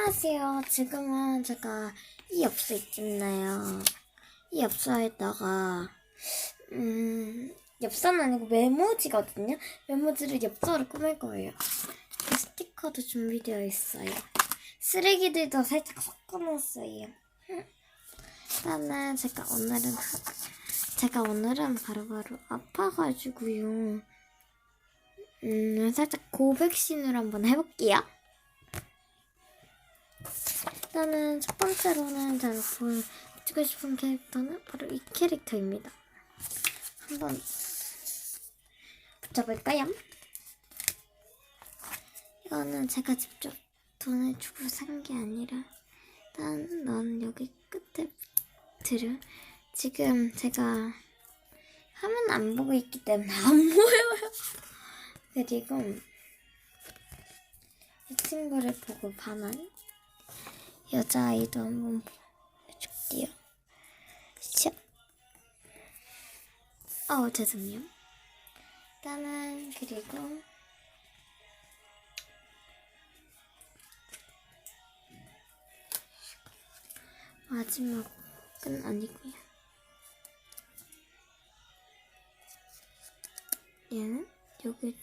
안녕하세요. 지금은 제가 이 엽서 있잖아요. 이 엽서에다가 음 엽서는 아니고 메모지거든요. 메모지를 엽서로 꾸밀 거예요. 그 스티커도 준비되어 있어요. 쓰레기들도 살짝 섞어놨어요. 음. 일단은 제가 오늘은 제가 오늘은 바로 바로 아파가지고요. 음 살짝 고백신으로 한번 해볼게요. 일단은 첫 번째로는 제가 보여주고 싶은 캐릭터는 바로 이 캐릭터입니다. 한번 붙여볼까요? 이거는 제가 직접 돈을 주고 산 게 아니라 일단 넌 여기 끝에 들을 지금 제가 화면 안 보고 있기 때문에 안 보여요. 그리고 이 친구를 보고 반한 여자아이도 한번 보여줄게요. 샵. 어, 죄송해요. 일단은, 그리고, 마지막은 아니고요. 얘는 여기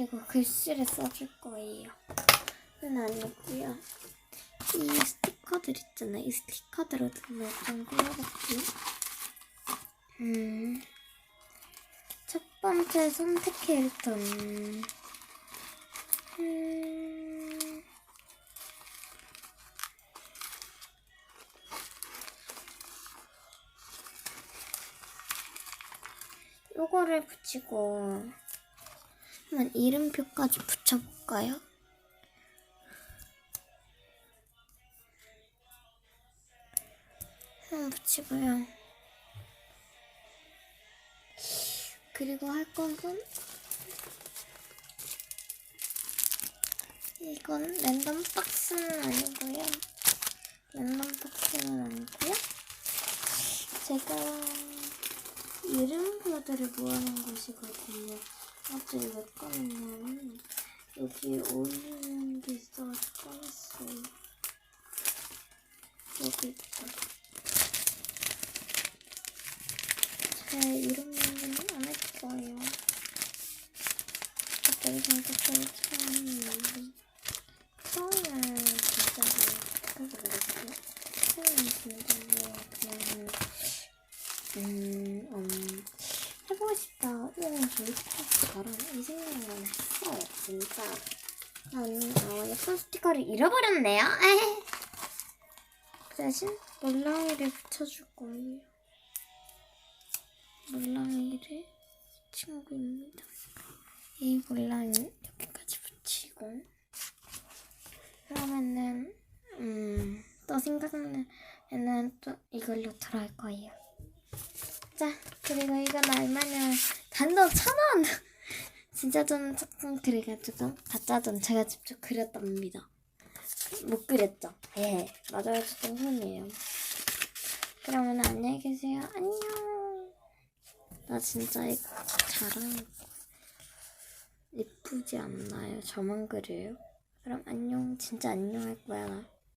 그리고 글씨를 써줄 거예요. 는 아니고요. 이 스티커들 있잖아요. 이 스티커들을 몇장 떼어볼게요. 음, 첫 번째 선택 캐릭터는 음, 요거를 붙이고 한번 이름표까지 붙여볼까요? 한번 붙이고요. 그리고 할 것은 이건 랜덤 박스는 아니고요. 랜덤 박스는 아니고요. 제가 이름표들을 모아놓은 곳이거든요. 갑자기 왜 꺼냈냐면 여기 올리는 게 있어서 꺼냈어요. 여기 있다. 제 이름은 안할 거예요. 갑자기 생각해서 처음인데 처음에 진짜로 어떻게 그랬어요? 처음에 진짜로 그냥 음, 음 해보고 싶다. 이런 조립하고 했어요. 진짜. 나는 어, 예쁜 스티커를 잃어버렸네요. 에헤. 그 대신 몰랑이를 붙여줄 거예요. 몰랑이를 친구입니다. 이 몰랑이 여기까지 붙이고 그러면은 음, 또 생각나는 또 이걸로 들어갈 거예요. 자, 그리고 이건 얼마냐? 단돈 천 원! 진짜 돈 조금 그래가지고 가짜 돈 제가 직접 그렸답니다. 못 그렸죠? 예, 맞아요. 조금 손이에요. 그러면 안녕히 계세요. 안녕. 나 진짜 이거 잘하는 거. 예쁘지 않나요? 저만 그래요? 그럼 안녕. 진짜 안녕 할 거야, 나.